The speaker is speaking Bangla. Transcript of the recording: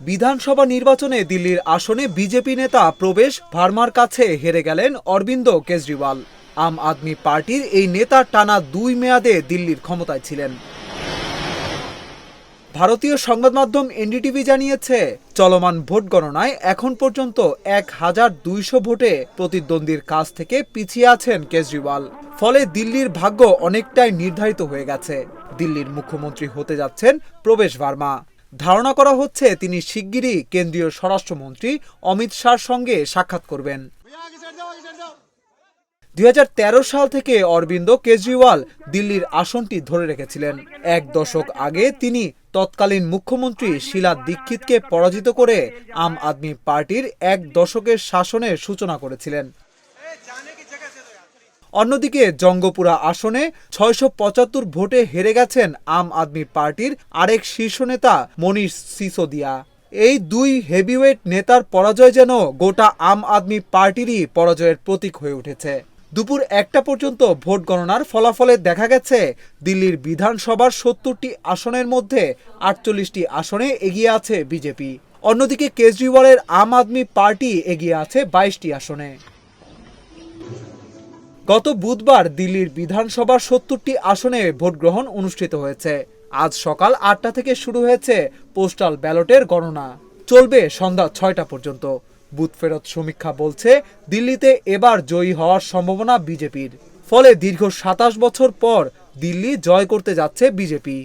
বিধানসভা নির্বাচনে দিল্লির আসনে বিজেপি নেতা প্রবেশ, ভার্মার কাছে হেরে গেলেন অরবিন্দ কেজরিওয়াল। আম আদমি পার্টির এই নেতা টানা দুই মেয়াদে দিল্লির ক্ষমতায় ছিলেন। ভারতীয় সংবাদ মাধ্যম এনডিটিভি জানিয়েছে, চলমান ভোট গণনায় এখন পর্যন্ত এক হাজার দুইশো ভোটে প্রতিদ্বন্দ্বীর কাছ থেকে পিছিয়ে আছেন কেজরিওয়াল। ফলে দিল্লির ভাগ্য অনেকটাই নির্ধারিত হয়ে গেছে। দিল্লির মুখ্যমন্ত্রী হতে যাচ্ছেন প্রবেশ ভার্মা। ধারণা করা হচ্ছে তিনি শিগগিরই কেন্দ্রীয় স্বরাষ্ট্রমন্ত্রী অমিত শাহর সঙ্গে সাক্ষাৎ করবেন। দুই হাজার তেরো সাল থেকে অরবিন্দ কেজরিওয়াল দিল্লির আসনটি ধরে রেখেছিলেন। এক দশক আগে তিনি তৎকালীন মুখ্যমন্ত্রী শিলা দীক্ষিতকে পরাজিত করে আম আদমি পার্টির এক দশকের শাসনের সূচনা করেছিলেন। অন্যদিকে জঙ্গপুরা আসনে ছয়শো পঁচাত্তর ভোটে হেরে গেছেন আম আদমি পার্টির আরেক শীর্ষ নেতা মনীষ সিসোদিয়া। এই দুই হেভিওয়েট নেতার পরাজয় যেন গোটা আম আদমি পার্টিরই পরাজয়ের প্রতীক হয়ে উঠেছে। দুপুর একটা পর্যন্ত ভোট গণনার ফলাফলে দেখা গেছে, দিল্লির বিধানসভার সত্তরটি আসনের মধ্যে আটচল্লিশটি আসনে এগিয়ে আছে বিজেপি। অন্যদিকে কেজরিওয়ালের আম আদমি পার্টি এগিয়ে আছে বাইশটি আসনে। গত বুধবার দিল্লির বিধানসভার সত্তরটি আসনে ভোট গ্রহণ অনুষ্ঠিত হয়েছে। আজ সকাল আটটা থেকে শুরু হয়েছে পোস্টাল ব্যালটের গণনা। চলবে সন্ধ্যা ছয়টা পর্যন্ত। বুথ ফেরত সমীক্ষা বলছে, দিল্লিতে এবার জয়ী হওয়ার সম্ভাবনা বিজেপির। ফলে দীর্ঘ সাতাশ বছর পর দিল্লি জয় করতে যাচ্ছে বিজেপি।